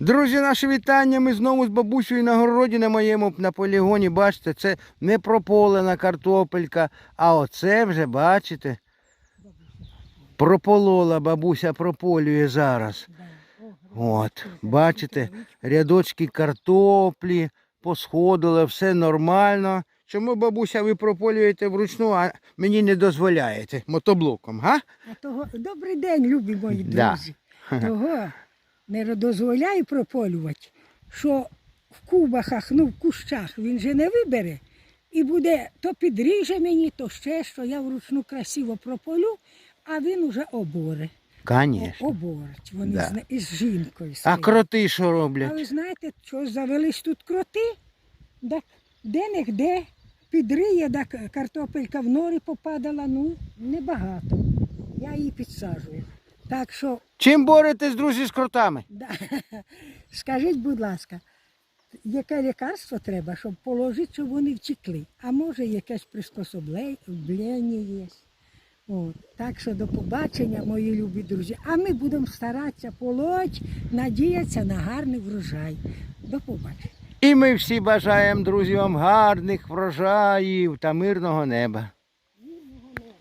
Друзі, наші вітання. Ми знову з бабусею на городі на моєму на полігоні. Бачите, це не прополена картопелька, а оце вже, бачите, прополола бабуся прополює зараз. От, бачите, рядочки картоплі, посходили, все нормально. Чому, бабуся, ви прополюєте вручну, а мені не дозволяєте мотоблоком, га? А того добрий день, любі мої Да. друзі. Того не дозволяю прополювати, що в кубахах, ну в кущах він же не вибере. І буде то підріже мені, то ще що я вручну красиво прополю, а він уже оборе. Звісно. Оборить вони Да. з, із жінкою. А кроти що А роблять? ви знаєте, що завелись тут кроти? Так де-не-де підриє, так картопелька в норі попадала, ну, небагато. Я її підсаджую. Так що, Чим боретесь, друзі, з кротами? да, скажіть, будь ласка, яке лікарство треба, щоб положити, щоб вони втекли? А може якесь приспособлення є? От. Так що до побачення, мої любі друзі. А ми будемо старатися полоть, надіятися на гарний врожай. До побачення. І ми всі бажаємо, друзі, вам гарних врожаїв та мирного неба.